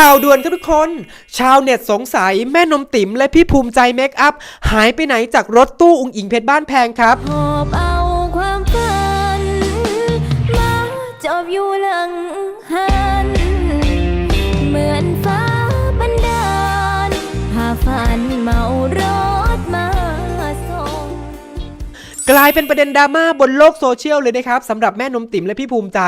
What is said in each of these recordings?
ข่าวด่วนครับทุกคน ชาวเน็ตสงสัยแม่นมติ๋มและพี่ภูมิใจเมคอัพ หายไปไหนจากรถตู้อุงอิงเพชรบ้านแพงครับหอบเอาความฝันมาจอบอยู่หลังหา กลายเป็นประเด็นดราม่าบนโลกโซเชียลเลยนะครับสำหรับแม่นมติ๋มและพี่ภูมิใจ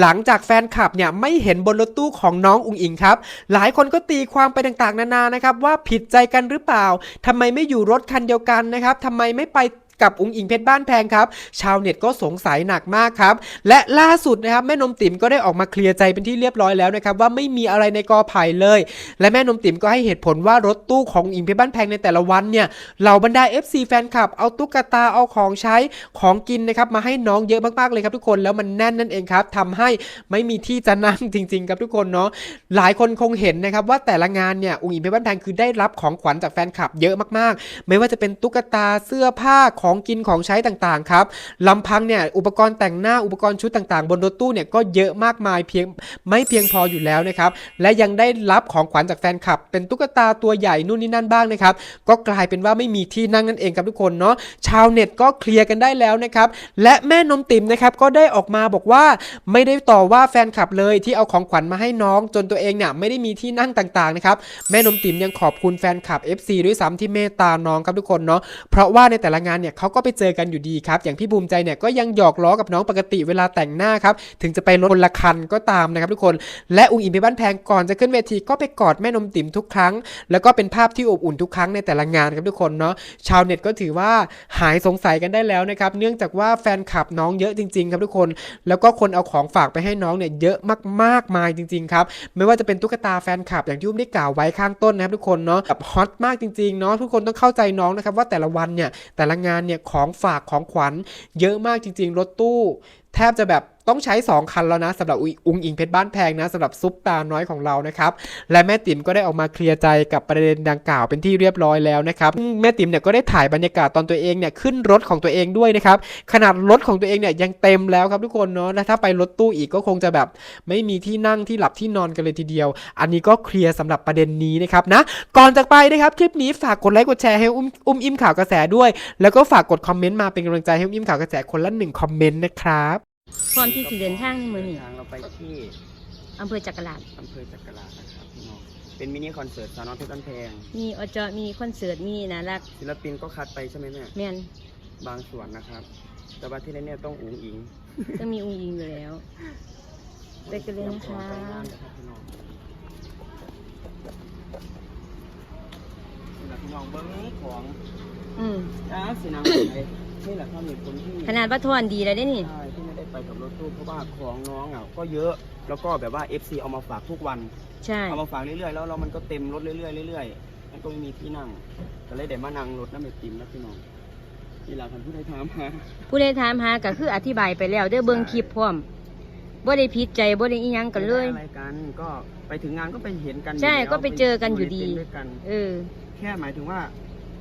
หลังจากแฟนคลับเนี่ยไม่เห็นบนรถตู้ของน้องอุงอิงครับ หลายคนก็ตีความไปต่างๆ นานานะครับว่าผิดใจกันหรือเปล่าทำไมไม่อยู่รถคันเดียวกันนะครับทำไมไม่ไป กับอุงอิงเพชรบ้านแพงครับ ชาวเน็ตก็สงสัยหนักมากครับ และล่าสุดนะครับแม่นมติ๋มก็ได้ออกมาเคลียร์ใจเป็นที่เรียบร้อยแล้วนะครับว่าไม่มีอะไรในกอไผ่เลย และแม่นมติ๋มก็ให้เหตุผลว่ารถตู้ของอิงเพชรบ้านแพงในแต่ละวันเนี่ยเหล่าบรรดา FC แฟนคลับเอาตุ๊กตาเอาของใช้ของกินนะครับมาให้น้องเยอะมากๆเลยครับทุกคนแล้วมันแน่นนั่นเองครับทำให้ไม่มีที่จะนั่งจริง ๆ ครับทุกคนเนาะหลายคนคงเห็นนะครับว่าแต่ละงานเนี่ยอุงอิงเพชรบ้านแพงคือได้รับของขวัญจากแฟนคลับเยอะมากๆ ไม่ว่าจะเป็นตุ๊กตาเสื้อผ้าของของกินของใช้ต่างๆครับลำพังเนี่ยอุปกรณ์แต่งหน้าอุปกรณ์ชุดต่างๆ บนรถตู้เนี่ยก็เยอะมากมายเพียงไม่เพียงพออยู่แล้วนะครับและยังได้รับของขวัญจากแฟนคลับ เป็นตุ๊กตาตัวใหญ่นู่นนี่นั่นบ้างนะครับก็กลายเป็นว่าไม่มีที่นั่งนั่นเองครับทุกคนเนาะชาวเน็ตก็เคลียร์กันได้แล้วนะครับและแม่นมติ๋มนะครับก็ได้ออกมาบอกว่าไม่ได้ต่อว่าแฟนคลับเลยที่เอาของขวัญมาให้น้อง จนตัวเองเนี่ยไม่ได้มีที่นั่งต่างๆนะครับแม่นมติ๋มยังขอบคุณแฟนคลับ FC ด้วยซ้ำที่เมตตาน้องครับทุกคนเนาะเพราะว่าในแต่ละงานเนี่ยเขาก็ไปเจอกันอยู่ดีครับ อย่างพี่ภูมิใจเนี่ยก็ยังหยอกล้อกับน้องปกติเวลาแต่งหน้าครับ ถึงจะไปรถคนละคันก็ตามนะครับทุกคน และอุ๋งอิงเพชรบ้านแพงก่อนจะขึ้นเวทีก็ไปกอดแม่นมติ๋มทุกครั้ง แล้วก็เป็นภาพที่อบอุ่นทุกครั้งในแต่ละงานครับทุกคนเนาะ ชาวเน็ตก็ถือว่าหายสงสัยกันได้แล้วนะครับ เนื่องจากว่าแฟนคลับน้องเยอะจริงๆครับทุกคน แล้วก็คนเอาของฝากไปให้น้องเนี่ยเยอะมากๆมายจริงๆครับ ไม่ว่าจะเป็นตุ๊กตาแฟนคลับอย่างที่อุ้มได้กล่าวไว้ข้างต้นนะครับทุกคนเนาะแบบฮอตมากจริงๆเนาะทุกคนต้องเข้าใจน้องนะครับว่าแต่ละวันเนี่ยแต่ละงานเนี่ยของฝากของขวัญเยอะมากจริง ๆ รถตู้ แทบจะแบบ ต้องใช้ 2 คันแล้วนะสำหรับอุงอิงเพชรบ้านแพงนะสำหรับซุปตาน้อยของเรานะครับและแม่ติ๋มก็ได้ออกมาเคลียร์ใจกับประเด็นดังกล่าวเป็นที่เรียบร้อยแล้วนะครับแม่ติ๋มเนี่ยก็ได้ถ่ายบรรยากาศตอนตัวเองเนี่ยขึ้นรถของตัวเองด้วยนะครับขนาดรถของตัวเองเนี่ยยังเต็มแล้วครับทุกคนเนาะและถ้าไปรถตู้อีกก็คงจะแบบ ไม่มีที่นั่งที่หลับที่นอนกันเลยทีเดียว อันนี้ก็เคลียร์สำหรับประเด็นนี้นะครับนะก่อนจากไปนะครับคลิปนี้ฝากกดไลค์กดแชร์ให้อุ้มอุ้มอิ่มข่าวกระแสด้วย แล้วก็ฝากกดคอมเมนต์มาเป็นกำลังใจให้อุ้มอิ่มข่าวกระแสคนละหนึ่งคอมเมนต์นะครับ พร้อมที่สิเดินทางในมือนี่ทางเราไปที่อำเภอจักราชอำเภอจักรานะครับพี่น้องเป็นมินิคอนเสิร์ตสาวน้อยเพชรบ้านแพงมีอจมีคอนเสิร์ตมีน่ารักศิลปินก็คัดไปใช่ไหมแม่แม่นบางส่วนนะครับ แต่ว่าที่แน่ๆต้องอุ๋งอิงต้องมีอุ้งยิงอยู่แล้ว ไปกันเลยนะคะไปงานนะครับพี่น้องนี่แหละพี่น้องเบิ้งของอืมจ้าสีน้ำไหลนี่แหละเขามีคนที่ขนาดว่าทอนดีแล้วได้นี่ ใช่ที่ ไม่ได้ไปกับรถตู้เพราะว่าของน้องอะก็เยอะแล้วก็แบบว่า FC เอามาฝากทุกวันใช่ เอามาฝากเรื่อยๆแล้วเรามันก็เต็มรถเรื่อยๆเรื่อยๆมันก็ไม่มีที่นั่งก็เลยได้มานั่งรถน้ำเม็ดติมนะพี่น้องนี่แหละคันผู้ใดถามหาผู้ใดถามหาก็คืออธิบายไปแล้วเด้อเบิ่งคลิปพร้อมบ่ได้ผิดใจบ่ได้อีหยังกันเลย อะไรกันก็ไปถึงงานก็ไปเห็นกันใช่ยู่แล้วก็ไปเจอกันอยู่ดี ไปเต้นด้วยกัน เออ แค่หมายถึงว่า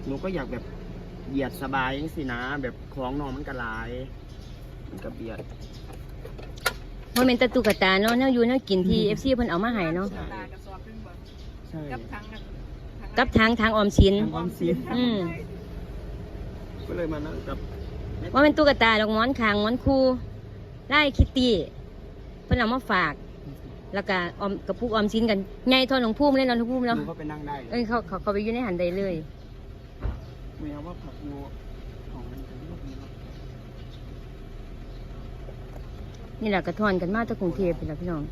หนูก็อยากแบบเหยียดสบายยังสินะ แบบของน้องมันก็หลาย มันก็เบียดบ่แม่นแตะตุกตาเนาะแนวอยู่แนวกินที่ FC เพิ่นเอามาให้เนาะใช่ใช่กับทางทางออมสินทางความซีนอืมก็เลยมานั่งกับว่าเป็นตุ๊กตาดอกหมอนคางหมอนคูไล่คิตตี้เพิ่นเอามาฝาก แล้วก็ออมกระปุกออมสินกันไงทอนหลวงพุ่มเล่นนอนหลวงพุ่มหเนาะนูก็ไปนั่งได้เลเอ้ยยเขาเขาเขาไปอยู่ในหันใดเลย ไม่เอาว่าผักงูของมันเป็นลูกนี้เนาะ นี่แหละกระทอนกันมาจากกรุงเทพเป็นละพี่น้อง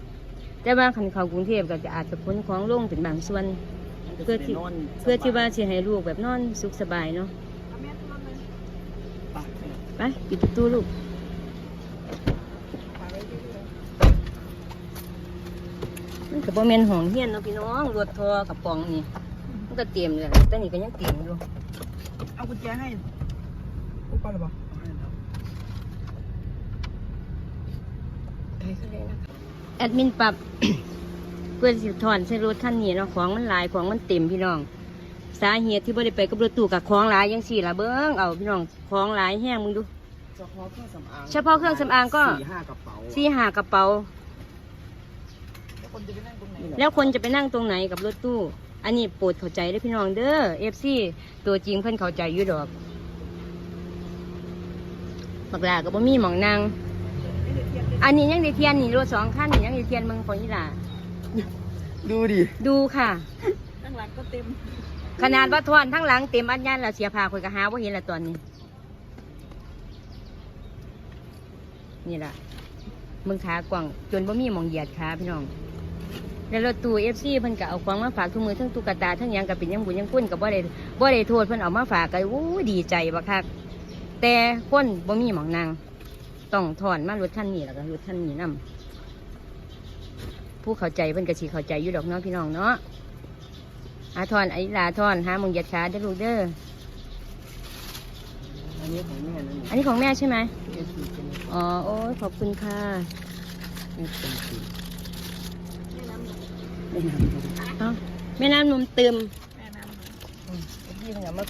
แต่ว่าคันเขากรุงเทพก็จะอาจจะพ้นของลงเป็นบางส่วน เพื่อที่เพื่อที่ว่าสิให้ลูกแบบนอนสุขสบายเนาะไปปิดประตูลูกมันก็บ่แม่นหองเฮียนเนาะพี่น้องรถทอกับปองนี่มันก็เตรียมเลยแต่นี่ก็ยังเตรียมอยู่เอากุญแจให้ปุ๊บไปหรือเปล่า แอดมินปรับ เพื่อสิถอนใส่รถคันนี้เนาะของมันหลายของมันเต็มพี่น้อง สาเหตุที่บ่ได้ไปกับรถตู้กับของหลายยังสี่ละเบิ้งเอาพี่น้องของหลายแห้งมึงดู เฉพาะเครื่องสำอางเฉพาะเครื่องสำอางก็ สี่ห้ากระเป๋าสี่หากระเป๋า แล้วคนจะไปนั่งตรงไหนกับรถตู้ อันนี้โปรดเข้าใจเด้อพี่น้องเด้อเอฟซีตัวจริงเพิ่นเข้าใจอยู่ดอกบักหลาก็บ่มีหมองนั่ง อันนี้ยังได้เทียนนี่รถสองคันนี่ยังได้เทียนเมืองของอีหลาดูดิดูค่ะ ตั้งหลังก็เต็ม ขนาดว่าทวนทั้งหลังเต็มอันยันแล้วเสียผ้าคอยก็หาว่าเห็นละตอนนี้ นี่ล่ะมึงขากว่างจนบ่มีหมองเหยียดขาพี่น้องแล้วรถตู้เอฟซีเพิ่นก็เอาของมาฝากทุกมือทั้งตุ๊กตาทั้งหยังก็เป็นหยังบุญหยังกุ้นก็บ่ได้บ่ได้โทษเพิ่นเอามาฝากก็โอ้ดีใจบักคักแต่คนบ่มีหมองนาง ต้องถอนมารถท่านนี้แล้วก็รถท่านนี้นํผู้เข้าใจเพิ่นก็สิเข้าใจอยู่ดอกเนาะพี่น้องเนาะอาทอนไอ้ลาทอนหาหมองเหยียดขาเด้อลูกเด้ออันนี้ของแม่นั่นอันนี้ของแม่ใช่ไหมเอฟซีเป็นอ๋อโอ้ยขอบคุณค่ะแม่เป็นสีแม่น้ำไม่นำเอ้าแม่น้ำนมเติมแม่น้ำพี่เพิ่งเอามา